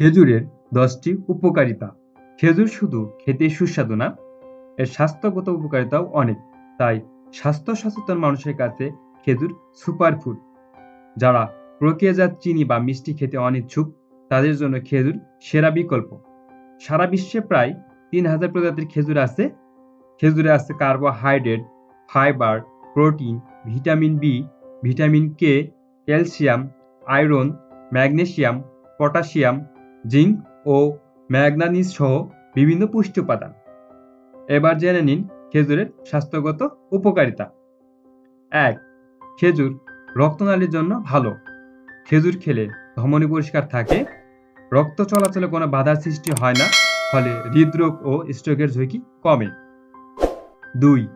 খেজুরের দশটি উপকারিতা। খেজুর শুধু খেতে সুস্বাদু না, এর স্বাস্থ্যগত উপকারিতাও অনেক। তাই স্বাস্থ্য সচেতন মানুষের কাছে খেজুর সুপারফুড যারা প্রক্রিয়াজাত চিনি বা মিষ্টি খেতে অনিচ্ছুক, তাদের জন্য খেজুর সেরা বিকল্প। সারা বিশ্বে প্রায় তিন হাজার প্রজাতির খেজুর আছে। খেজুরে আছে carbohydrate, fibre, protein, vitamin B, vitamin K, calcium, iron, magnesium potassium zinc ও ম্যাগনানিজ সহ বিভিন্ন পুষ্টি উপাদান এবার জেনে নিন খেজুরের স্বাস্থ্যগত উপকারিতা। এক, খেজুর রক্তনালীর জন্য ভালো। খেজুর খেলে ধমনী পরিষ্কার থাকে, রক্ত চলাচলে কোনো বাধার সৃষ্টি হয় না, ফলে হৃদরোগ ও স্ট্রোকের ঝুঁকি কমে। দুই,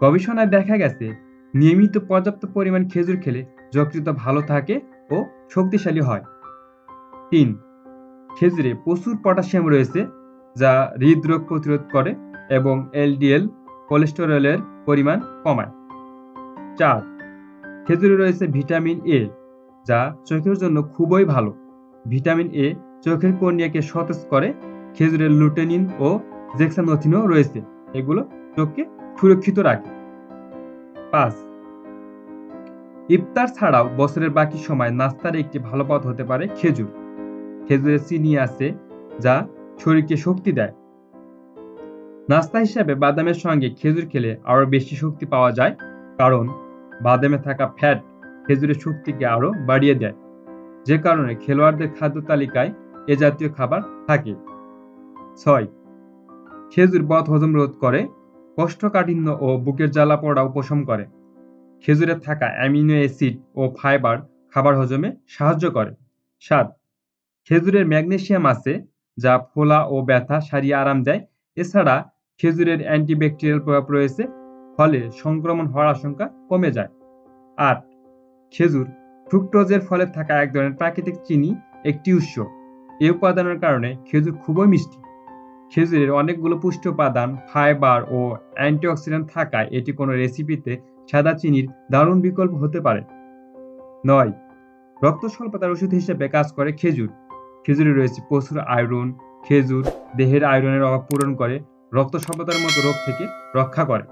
গবেষণায় দেখা গেছে, নিয়মিত পর্যাপ্ত পরিমাণ খেজুর খেলে যকৃত ভালো থাকে ও শক্তিশালী হয়। তিন খেজুরে প্রচুর পটাশিয়াম রয়েছে, যা হৃদরোগ প্রতিরোধ করে এবং এলডিএল কোলেস্টেরলের পরিমাণ কমায়। চার, খেজুরে রয়েছে ভিটামিন এ, যা চোখের জন্য খুবই ভালো। ভিটামিন এ চোখের কর্নিয়াকে সতেজ করে খেজুরের লুটেনিন ও জেক্সানোথিনও রয়েছে, এগুলো চোখকে সুরক্ষিত রাখে। পাঁচ, ইফতার ছাড়াও বছরের বাকি সময় নাস্তার একটি ভালো পথ হতে পারে খেজুর। খেজুরে চিনি আছে, যা শরীরকে শক্তি দেয়। নাস্তা হিসাবে বাদামের সঙ্গে খেজুর খেলে আরও বেশি শক্তি পাওয়া যায়, কারণ বাদামে থাকা ফ্যাট খেজুরের শক্তিকে আরও বাড়িয়ে দেয়। যে কারণে খেলোয়াড়দের খাদ্য তালিকায় এ জাতীয় খাবার থাকে। ছয়, খেজুর বদ হজম রোধ করে, কোষ্ঠকাঠিন্য ও বুকের জ্বালা পোড়া উপশম করে। খেজুরে থাকা অ্যামিনো অ্যাসিড ও ফাইবার খাবার হজমে সাহায্য করে। সাত খেজুরের ম্যাগনেসিয়াম আছে, যা ফোলা ও ব্যথা সারিয়ে আরাম দেয়। এছাড়া খেজুরের অ্যান্টিব্যাকটেরিয়াল প্রভাব রয়েছে, ফলে সংক্রমণ হওয়ার আশঙ্কা কমে যায়। আট, খেজুর, ফ্রুক্টোজের ফলে থাকা এক ধরনের প্রাকৃতিক চিনি, একটি উৎস। এই উপাদানের কারণে খেজুর খুবই মিষ্টি। খেজুরের অনেকগুলো পুষ্টি উপাদান, ফাইবার ও অ্যান্টিঅক্সিডেন্ট থাকায় এটি কোনো রেসিপিতে সাদা চিনির দারুণ বিকল্প হতে পারে। নয় রক্ত স্বল্পতার ওষুধ হিসেবে কাজ করে খেজুর। খেজুরে রয়েছে প্রচুর আয়রন, খেজুর, দেহের আয়রনের অভাব পূরণ করে, রক্ত স্বল্পতার মতো রোগ থেকে রক্ষা করে।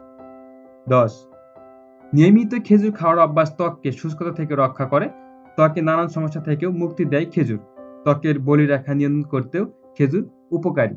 দশ, নিয়মিত খেজুর খাওয়ার অভ্যাস ত্বককে শুষ্কতা থেকে রক্ষা করে। ত্বকে নানান সমস্যা থেকেও মুক্তি দেয় খেজুর। ত্বকের বলি রেখা নিয়ন্ত্রণ করতেও খেজুর উপকারী।